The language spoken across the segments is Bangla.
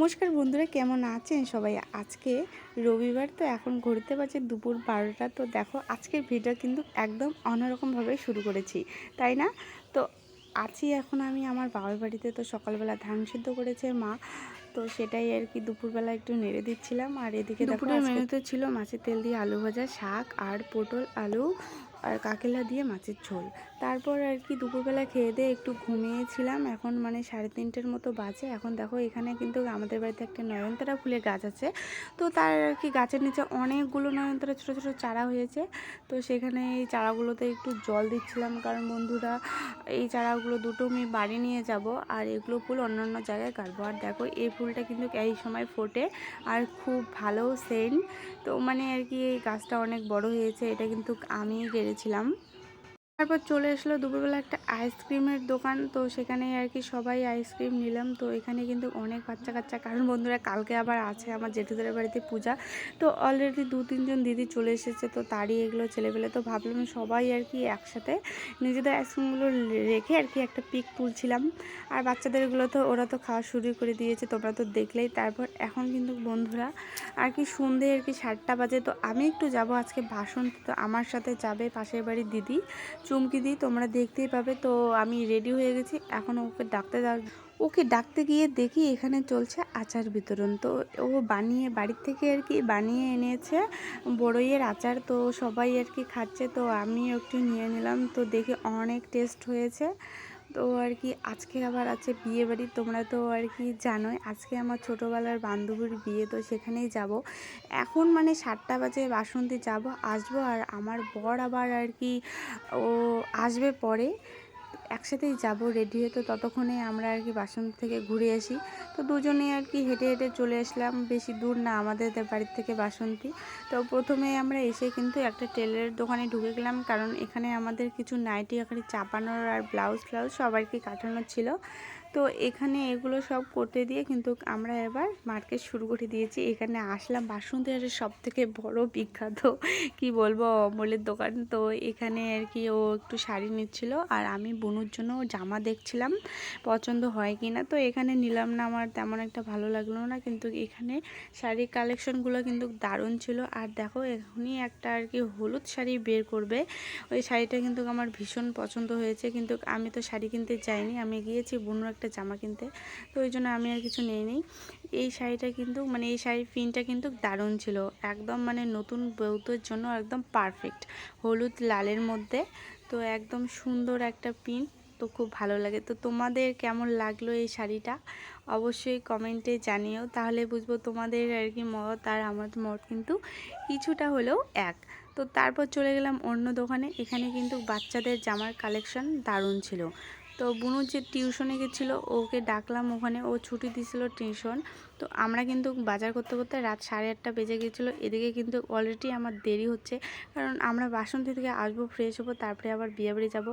নমস্কার বন্ধুরা কেমন আছেন সবাই? আজকে রবিবার তো এখন ঘুরতে পারছে দুপুর বারোটা। তো দেখো আজকের ভিডিও কিন্তু একদম অন্যরকমভাবে শুরু করেছি তাই না? তো আছি এখন আমি আমার বাবার বাড়িতে। তো সকালবেলা ধান সিদ্ধ করেছে মা তো সেটাই আর কি দুপুরবেলা একটু নেড়ে দিচ্ছিলাম। আর এদিকে দুপুরের মেনুতে ছিল মাছের তেল দিয়ে আলু ভাজা শাক আর পটল আলু আর কাকেলা দিয়ে মাছের ঝোল। তারপর আর কি দুপুরবেলা খেয়ে দিয়ে একটু ঘুমিয়েছিলাম। এখন মানে সাড়ে তিনটের মতো বাজে। এখন দেখো এখানে কিন্তু আমাদের বাড়িতে একটা নয়নতারা ফুলের গাছ আছে। তো তার আর কি গাছের নিচে অনেকগুলো নয়নতারা ছোটো ছোটো চারা হয়েছে। তো সেখানে এই চারাগুলোতে একটু জল দিচ্ছিলাম। কারণ বন্ধুরা, এই চারাগুলো দুটো আমি বাড়ি নিয়ে যাব। আর এগুলো ফুল অন্যান্য জায়গায় কাটবো। আর দেখো এই ফুলটা কিন্তু এই সময় ফোটে। আর খুব ভালো সেন্ট। তো মানে আর কি এই গাছটা অনেক বড় হয়েছে। এটা কিন্তু আমি গেড়েছিলাম তারপর চলে আসলো দুপুরবেলা একটা আইসক্রিমের দোকান। তো সেখানে আর কি সবাই আইসক্রিম নিলাম। তো এখানে কিন্তু অনেক বাচ্চা কাচ্চা, কারণ বন্ধুরা কালকে আবার আছে আমার জেঠুদের বাড়িতে পূজা। তো অলরেডি দু, তিনজন দিদি চলে এসেছে, তো তারই এগুলো ছেলেবেলে তো ভাবলাম সবাই আর কি একসাথে নিজেদের আইসক্রিমগুলো রেখে আর কি একটা পিক তুলছিলাম। আর বাচ্চাদেরগুলো তো ওরা তো খাওয়া শুরু করে দিয়েছে, তোমরা তো দেখলেই। তারপর এখন কিন্তু বন্ধুরা আর কি সন্ধে আর কি সাতটা বাজে। তো আমি একটু যাব আজকে ভাষণ তো আমার সাথে যাবে পাশের বাড়ির দিদি। চুমকি দিই, তোমরা দেখতেই পাবে। তো আমি রেডি হয়ে গেছি। এখন ওকে ডাকতে ওকে ডাকতে গিয়ে দেখি এখানে চলছে আচার বিতরণ। তো ও বানিয়ে, বাড়ির থেকে আর কি বানিয়ে এনেছে বড়ইয়ের আচার। তো সবাই আর কি খাচ্ছে। তো আমি একটু নিয়ে নিলাম। তো দেখে অনেক টেস্ট হয়েছে। তো আর কি আজকে আবার আছে বিয়ে বাড়ি, তোমরা তো আর কি জানোই। আজকে আমার ছোটোবেলার বান্ধবীর বিয়ে, তো সেখানেই যাব। এখন মানে সাতটা বাজে, বাসন্তী যাব, আসব। আর আমার বর আবার আর কি, ও আসবে পরে। একসাথেই যাব রেডি হয়ে তো ততক্ষণে আমরা আর কি বাসন থেকে ঘুরে আসি। তো দুজনে আর কি হেঁটে হেঁটে চলে আসলাম, বেশি দূর না আমাদের বাড়ির থেকে বাসন্তী তো প্রথমে আমরা এসে কিন্তু একটা টেলারের দোকানে ঢুকে গেলাম, কারণ এখানে আমাদের কিছু নাইটি এখানে চাপানোর আর ব্লাউজ ফ্লাউজ সবার কি কাটানোর ছিল। তো এখানে এগুলো সব করতে দিয়ে কিন্তু আমরা এবার মার্কেট শুরু করে দিয়েছি। এখানে আসলাম বাসন্তী হাটের সব থেকে বড় বিখ্যাত, কি বলব অমলের দোকান। তো এখানে আর কি ও একটু শাড়ি নিচ্ছিল, আর আমি বুনুর জন্য জামা দেখছিলাম, পছন্দ হয় কি না। তো এখানে নিলাম না, আমার তেমন একটা ভালো লাগল না, কিন্তু এখানে শাড়ির কালেকশনগুলো কিন্তু দারুণ ছিল। আর দেখো, এখনই একটা আর কি হলুদ শাড়ি বের করবে। ওই শাড়িটা কিন্তু আমার ভীষণ পছন্দ হয়েছে, কিন্তু আমি তো শাড়ি কিনতে যাইনি, আমি গিয়েছি বুনুর একটা জামা কিনতে। তো ওই জন্য আমি আর কিছু নিইনি এই শাড়িটা কিন্তু মানে এই শাড়ির প্রিন্টটা কিন্তু দারুণ ছিল। একদম মানে নতুন বৌদ্ধের জন্য একদম পারফেক্ট হলুদ লালের মধ্যে। তো একদম সুন্দর একটা পিন, তো খুব ভালো লাগে। তো তোমাদের কেমন লাগল এই শাড়িটা? অবশ্যই কমেন্টে জানিও। তাহলে বুঝব তোমাদের আর কি মত, আর আমার মত কিন্তু কিছুটা হলেও এক। তো তারপর চলে গেলাম অন্য দোকানে। এখানে কিন্তু বাচ্চাদের জামার কালেকশন দারুণ ছিল। তো বুনু যে টিউশনে গেছিল, ওকে ডাকলাম ওখানে, ও ছুটি দিছিল টিউশন। তো আমরা কিন্তু বাজার করতে করতে রাত সাড়ে আটটা বেজে গেছিল। এদিকে কিন্তু অলরেডি আমার দেরি হচ্ছে, কারণ আমরা বাসন্তী থেকে আসব ফ্রেশ হব, তারপরে আবার বিয়ে বাড়ি যাব।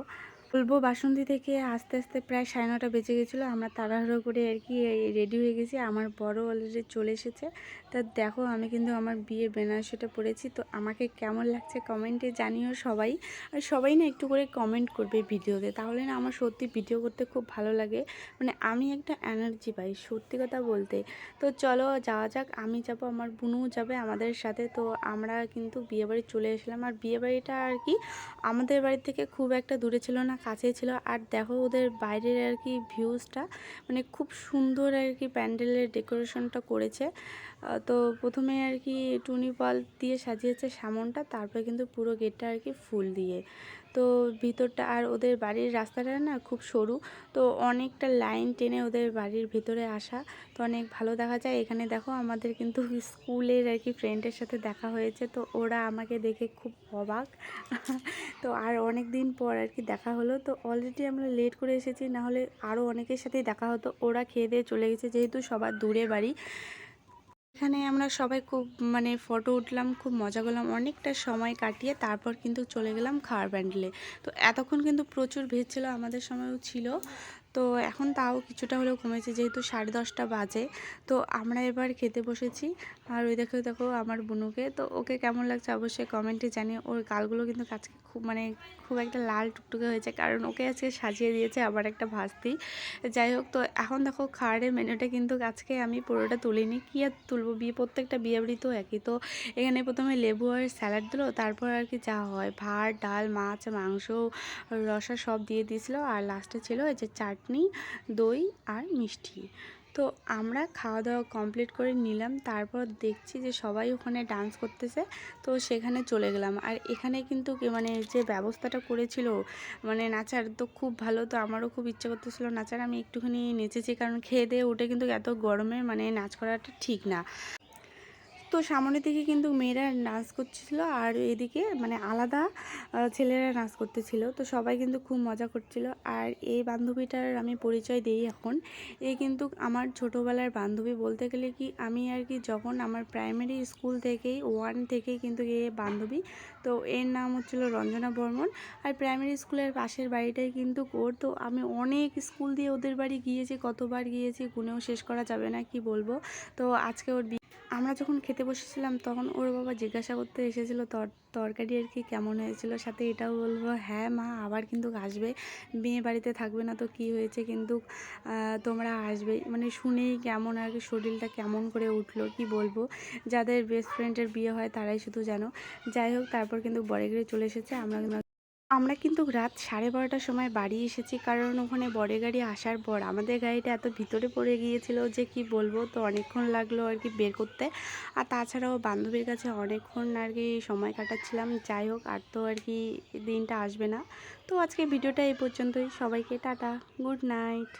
বলব বাসন্তী থেকে আস্তে আস্তে প্রায় সাড়ে নটা বেজে গেছিল। আমরা তাড়াহুড়ো করে আর কি রেডি হয়ে গেছি। আমার বড় অলরেডি চলে এসেছে। তা দেখো, আমি কিন্তু আমার বিয়ে বেনারসিটা পড়েছি। তো আমাকে কেমন লাগছে কমেন্টে জানিও সবাই। আর সবাই না একটু করে কমেন্ট করবে ভিডিওতে। তাহলে না আমার সত্যি ভিডিও করতে খুব ভালো লাগে। মানে আমি একটা এনার্জি পাই সত্যি কথা বলতে। তো চলো, যাওয়া যাক। আমি যাব, আমার বুনুও যাবে আমাদের সাথে। তো আমরা কিন্তু বিয়েবাড়ি চলে এসলাম আর বিয়েবাড়িটা আর কি আমাদের বাড়ি থেকে খুব একটা দূরে ছিল না। কাছেই ছিল। আর দেখো ওদের বাইরের আর কি ভিউজটা মানে খুব সুন্দর আর কি প্যান্ডেলের ডেকোরেশনটা করেছে। তো প্রথমে আর কি টুনি বল দিয়ে সাজিয়েছে সামনটা, তারপরে কিন্তু পুরো গেটটা আর কি ফুল দিয়ে। তো ভিতরটা আর ওদের বাড়ির রাস্তাটা না খুব সরু। তো অনেকটা লাইন টেনে ওদের বাড়ির ভিতরে আসা। তো অনেক ভালো দেখা যায়। এখানে দেখো আমাদের কিন্তু স্কুলের আর কি ফ্রেন্ডের সাথে দেখা হয়েছে। তো ওরা আমাকে দেখে খুব অবাক। তো আর অনেক দিন পর আর কি দেখা হলো। তো অলরেডি আমরা লেট করে এসেছি। না হলে আরও অনেকের সাথেই দেখা হতো। ওরা খেয়ে দিয়ে চলে গেছে যেহেতু সবার দূরে বাড়ি। এখানে আমরা সবাই খুব মানে ফটো উঠলাম, খুব মজা করলাম। অনেকটা সময় কাটিয়ে তারপর কিন্তু চলে গেলাম খাওয়ার প্যান্ডেলে তো এতক্ষণ কিন্তু প্রচুর ভিড় ছিল, আমাদের সময়ও ছিল। তো এখন তাও কিছুটা হলেও কমেছে, যেহেতু সাড়ে দশটা বাজে। তো আমরা এবার খেতে বসেছি। আর ওই দেখো দেখো আমার বুনুকে। তো ওকে কেমন লাগছে অবশ্যই কমেন্টে জানিয়ে ওর গালগুলো কিন্তু খুব মানে খুব একটা লাল টুকটুকে হয়েছে, কারণ ওকে আজকে সাজিয়ে দিয়েছে আবার একটা ভাস্তি। যাই হোক, তো এখন দেখো খাওয়ারের মেনুটা কিন্তু আজকে আমি পুরোটা তুলিনি। কী আর তুলবো? বিয়ে প্রত্যেকটা বিয়ে বাড়ি তো একই। তো এখানে প্রথমে লেবু আর স্যালাড দিলো, তারপর আর কি যা হয়, ভাত, ডাল, মাছ, মাংস, রসা সব দিয়ে দিয়েছিলো, আর লাস্টে ছিল এই যে চাটনি, দই আর মিষ্টি। তো আমরা খাওয়া দাওয়া কমপ্লিট করে নিলাম। তারপর দেখছি যে সবাই ওখানে ডান্স করতেছে। তো সেখানে চলে গেলাম। আর এখানে কিন্তু মানে যে ব্যবস্থাটা করেছিল মানে নাচার তো খুব ভালো। তো আমারও খুব ইচ্ছে করতেছিল নাচার। আমি একটুখানি নেচেছি। কারণ খেয়ে দিয়ে উঠে কিন্তু এত গরমে মানে নাচ করাটা ঠিক না। তো সামনের দিকে কিন্তু মেয়েরা নাচ করছিল আর এদিকে মানে আলাদা ছেলেরা নাচ করতেছিল। তো সবাই কিন্তু খুব মজা করছিল। আর এই বান্ধবীটার আমি পরিচয় দিই এখন। এই কিন্তু আমার ছোটোবেলার বান্ধবী বলতে গেলে কি, আমি আর কি যখন আমার প্রাইমারি স্কুল থেকেই ওয়ান থেকেই কিন্তু এ বান্ধবী। তো এর নাম হচ্ছিল রঞ্জনা বর্মন। আর প্রাইমারি স্কুলের পাশের বাড়িটাই কিন্তু ওর। তো আমি অনেক স্কুল দিয়ে ওদের বাড়ি গিয়েছি, কতবার গিয়েছি, গুনেও শেষ করা যাবে না, কি বলব? তো আজকে ওর আমরা যখন খেতে বসেছিলাম, তখন ওর বাবা জিজ্ঞাসা করতে এসেছিল, তর, তরকারি আর কি কেমন হয়েছিল? সাথে এটাও বলব হ্যাঁ মা, আবার কিন্তু আসবে। মেয়ে বাড়িতে থাকবে না তো কি হয়েছে? কিন্তু তোমরা আসবে। মানে শুনেই কেমন আর কি শরীরটা কেমন করে উঠল, কি বলব? যাদের বেস্ট ফ্রেন্ডের বিয়ে হয়, তারাই শুধু জানো। যাই হোক, তারপর কিন্তু বরেগিরি চলে এসেছে। আমরা আমরা কিন্তু রাত সাড়ে বারোটার সময় বাড়ি এসেছি। কারণ ওখানে বড়ে গাড়ি আসার পর আমাদের গাড়িটা এত ভিতরে পড়ে গিয়েছিল যে কি বলব? তো অনেকক্ষণ লাগল আর কি বের করতে। আর তাছাড়াও বান্ধবীর কাছে অনেকক্ষণ আর কি সময় কাটাচ্ছিলাম। যাই হোক, আর তো আর কি দিনটা আসবে না। তো আজকে ভিডিওটা এই পর্যন্তই। সবাইকে টাটা। Good night.